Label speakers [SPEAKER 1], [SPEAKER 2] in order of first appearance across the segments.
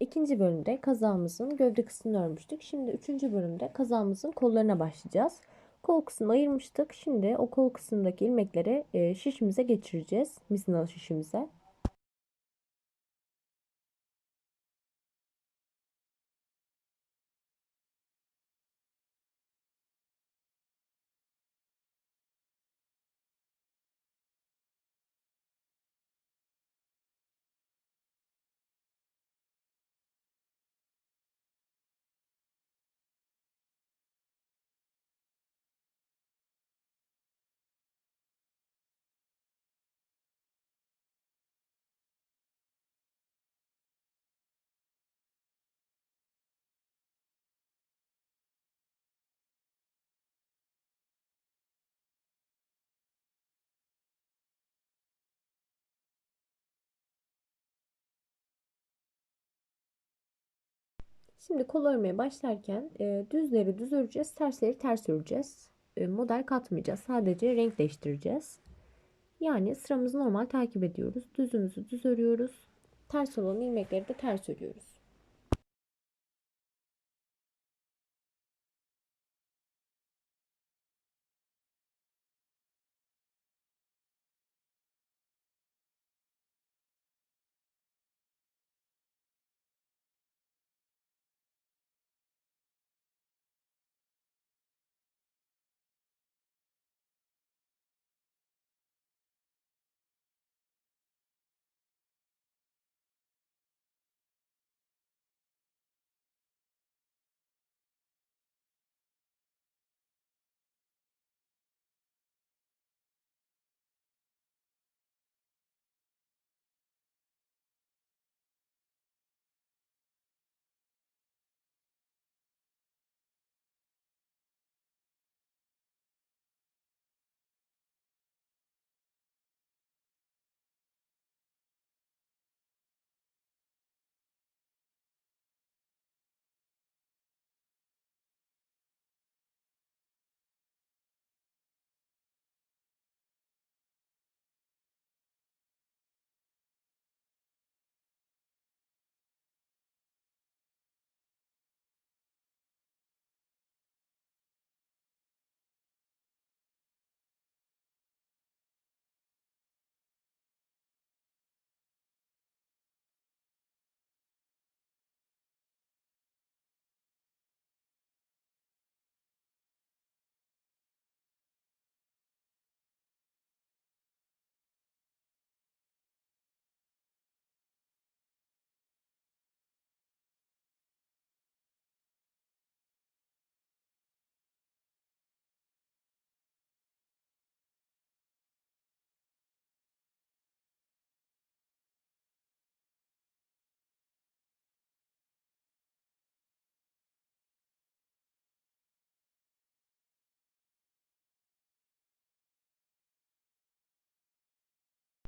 [SPEAKER 1] İkinci bölümde kazağımızın gövde kısmını örmüştük. Şimdi üçüncü bölümde kazağımızın kollarına başlayacağız. Kol kısmını ayırmıştık. Şimdi o kol kısmındaki ilmekleri e, şişimize geçireceğiz. Misinalı şişimize. Şimdi kol örmeye başlarken e, düzleri düz öreceğiz, tersleri ters öreceğiz. E, model katmayacağız. Sadece renk değiştireceğiz. Yani sıramızı normal takip ediyoruz. Düzümüzü düz örüyoruz. Ters olan ilmekleri de ters örüyoruz.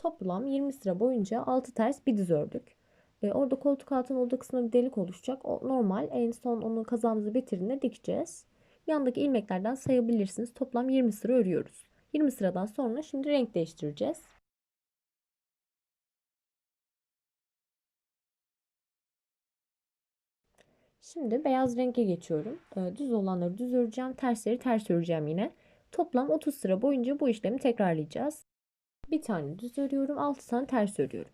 [SPEAKER 1] Toplam 20 sıra boyunca 6 ters bir düz ördük. E, orada koltuk altının olduğu kısmında bir delik oluşacak. O normal. En son onu kazağımızı bitirdiğinde dikeceğiz. Yandaki ilmeklerden sayabilirsiniz. Toplam 20 sıra örüyoruz. 20 sıradan sonra şimdi renk değiştireceğiz. Şimdi beyaz renge geçiyorum. E, düz olanları düz öreceğim. Tersleri ters öreceğim yine. Toplam 30 sıra boyunca bu işlemi tekrarlayacağız. Bir tane düz örüyorum. 6 tane ters örüyorum.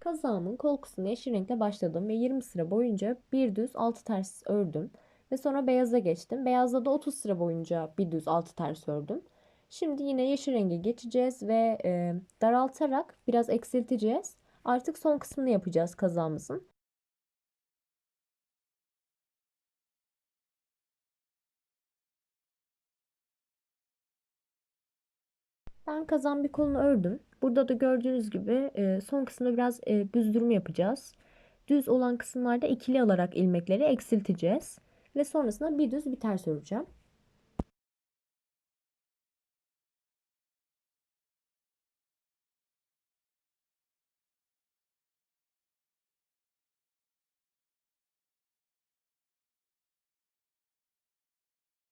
[SPEAKER 1] Kazağımın kol kısmına yeşil renkle başladım ve 20 sıra boyunca bir düz 6 ters ördüm. Ve sonra beyaza geçtim. Beyazda da 30 sıra boyunca bir düz 6 ters ördüm. Şimdi yine yeşil renge geçeceğiz ve e, daraltarak biraz eksilteceğiz. Artık son kısmını yapacağız kazağımızın. Ben kazan bir kolunu ördüm. Burada da gördüğünüz gibi e, son kısımda biraz e, büzdürme yapacağız. Düz olan kısımlarda ikili alarak ilmekleri eksilteceğiz. Ve sonrasında bir düz bir ters öreceğim.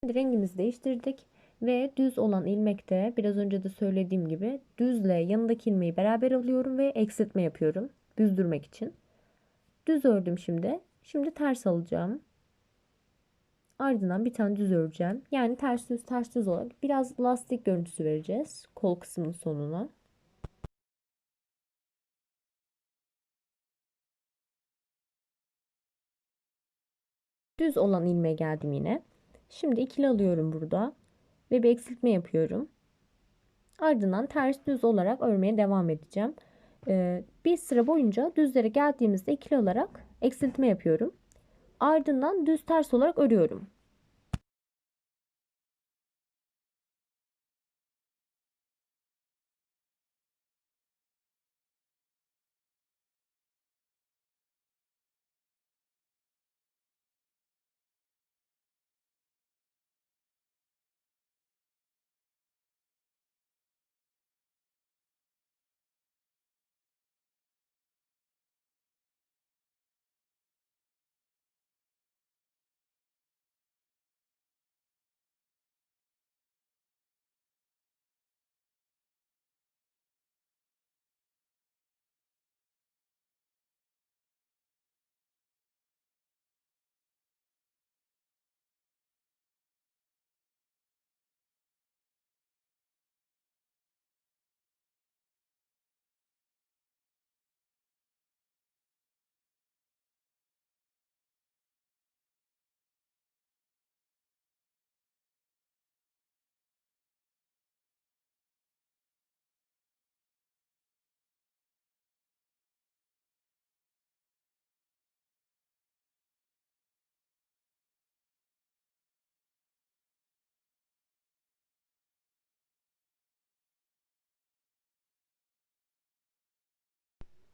[SPEAKER 1] Rengimizi değiştirdik ve düz olan ilmekte biraz önce de söylediğim gibi düzle yanındaki ilmeği beraber alıyorum ve eksiltme yapıyorum büzdürmek için. Düz ördüm şimdi. Şimdi ters alacağım. Ardından bir tane düz öreceğim. Yani ters düz ters düz olarak biraz lastik görüntüsü vereceğiz kol kısmının sonuna. Düz olan ilmeğe geldim yine. Şimdi ikili alıyorum burada ve bir eksiltme yapıyorum. Ardından ters düz olarak örmeye devam edeceğim. Ee, bir sıra boyunca düzlere geldiğimizde ikili olarak eksiltme yapıyorum. Ardından düz ters olarak örüyorum.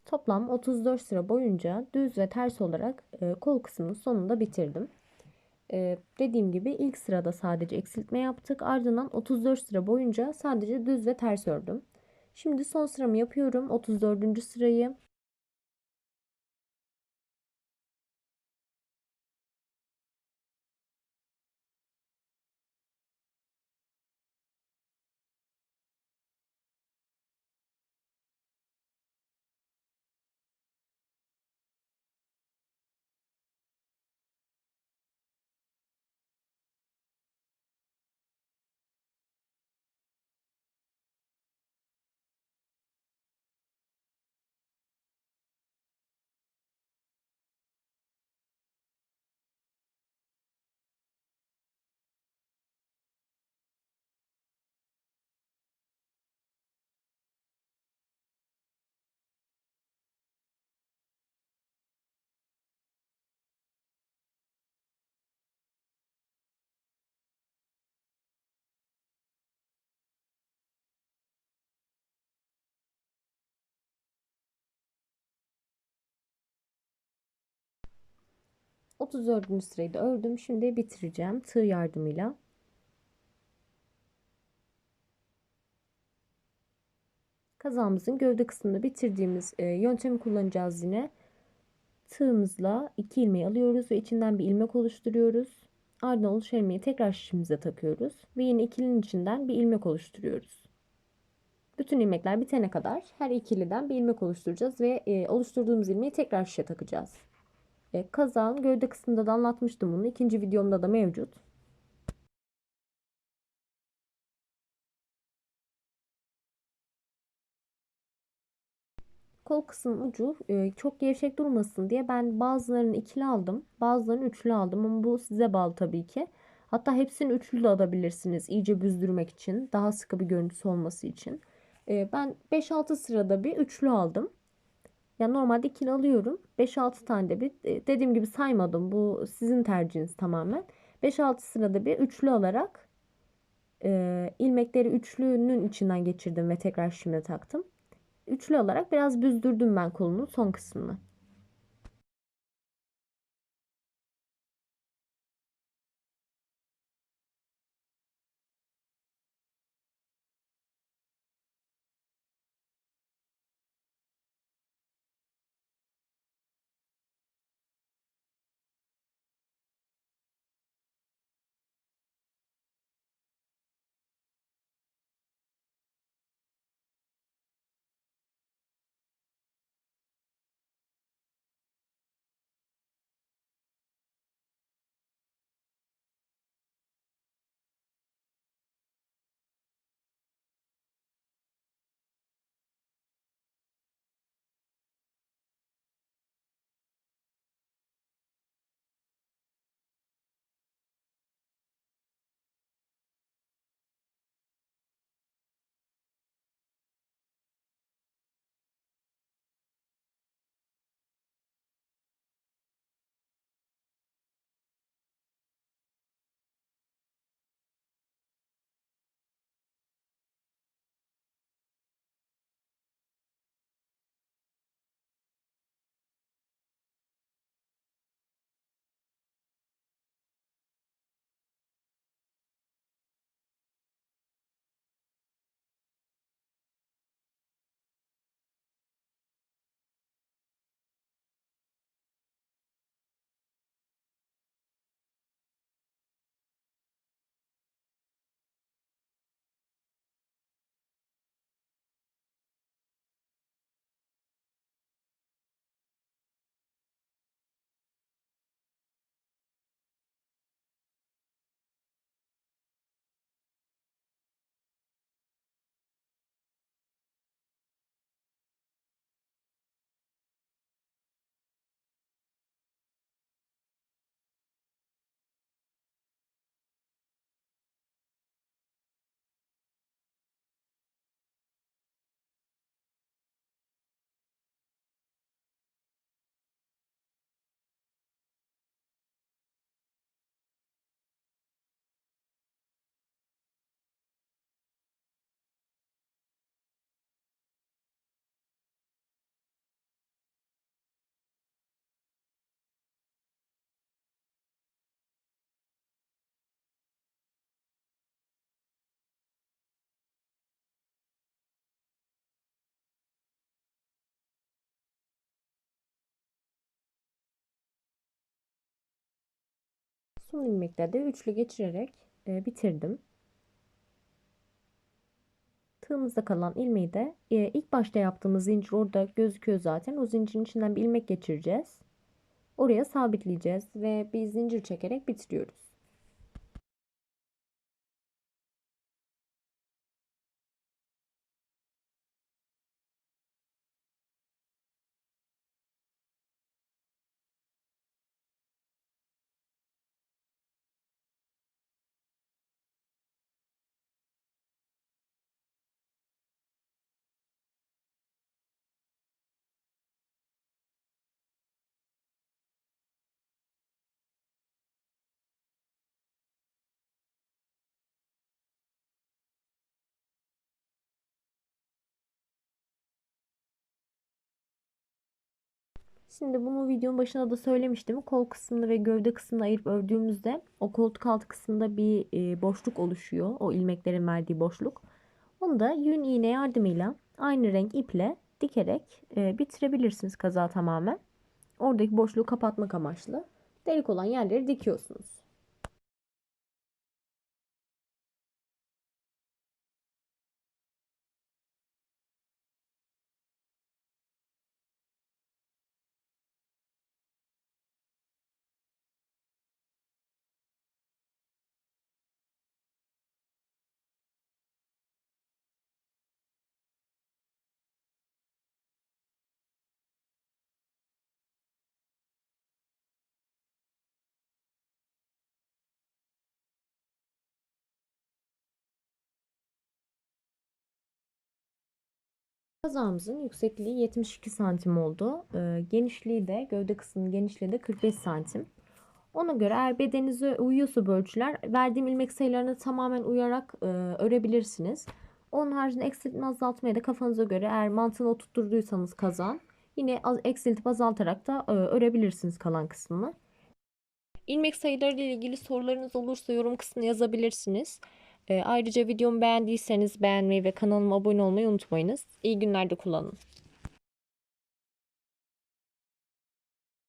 [SPEAKER 1] Toplam 34 sıra boyunca düz ve ters olarak e, kol kısmının sonunda bitirdim. E, dediğim gibi ilk sırada sadece eksiltme yaptık. Ardından 34 sıra boyunca sadece düz ve ters ördüm. Şimdi son sıramı yapıyorum. 34. sırayı. Otuz dördüncü sırayı da ördüm. Şimdi bitireceğim tığ yardımıyla. Kazağımızın gövde kısmını bitirdiğimiz e, yöntemi kullanacağız yine. Tığımızla iki ilmeği alıyoruz ve içinden bir ilmek oluşturuyoruz. Ardından oluşan ilmeği tekrar şişimize takıyoruz. Ve yine ikilinin içinden bir ilmek oluşturuyoruz. Bütün ilmekler bitene kadar her ikiliden bir ilmek oluşturacağız ve e, oluşturduğumuz ilmeği tekrar şişe takacağız. E, kazağın gövde kısmında da anlatmıştım bunu. İkinci videomda da mevcut. Kol kısmın ucu e, çok gevşek durmasın diye ben bazılarını ikili aldım. Bazılarını üçlü aldım ama bu size bağlı tabii ki. Hatta hepsini üçlü de alabilirsiniz. iyice büzdürmek için. Daha sıkı bir görüntüsü olması için. E, ben 5-6 sırada bir üçlü aldım. Yani normalde ikili alıyorum. 5-6 tane de bir e, dediğim gibi saymadım. Bu sizin tercihiniz tamamen. 5-6 sırada bir üçlü alarak e, ilmekleri üçlünün içinden geçirdim ve tekrar şişime taktım. Üçlü olarak biraz büzdürdüm ben kolunun son kısmını. Son ilmekleri de üçlü geçirerek e, bitirdim. Tığımızda kalan ilmeği de e, ilk başta yaptığımız zincir orada gözüküyor zaten. O zincirin içinden bir ilmek geçireceğiz. Oraya sabitleyeceğiz ve bir zincir çekerek bitiriyoruz. Şimdi bunu videonun başında da söylemiştim. Kol kısmını ve gövde kısmını ayırıp ördüğümüzde o koltuk altı kısmında bir e, boşluk oluşuyor. O ilmeklerin verdiği boşluk. Onu da yün iğne yardımıyla aynı renk iple dikerek e, bitirebilirsiniz kaza tamamen. Oradaki boşluğu kapatmak amaçlı. Delik olan yerleri dikiyorsunuz. Kazağımızın yüksekliği 72 santim oldu. Ee, genişliği de gövde kısmının genişliği de 45 santim. Ona göre eğer bedeninize uyuyorsa bu ölçüler verdiğim ilmek sayılarına tamamen uyarak e, örebilirsiniz. Onun haricinde eksiltme azaltmaya da kafanıza göre eğer mantığını oturtturduysanız kazan yine az, eksiltip azaltarak da e, örebilirsiniz kalan kısmını. İlmek sayıları ile ilgili sorularınız olursa yorum kısmına yazabilirsiniz. E, ayrıca videomu beğendiyseniz beğenmeyi ve kanalıma abone olmayı unutmayınız. İyi günlerde kullanın.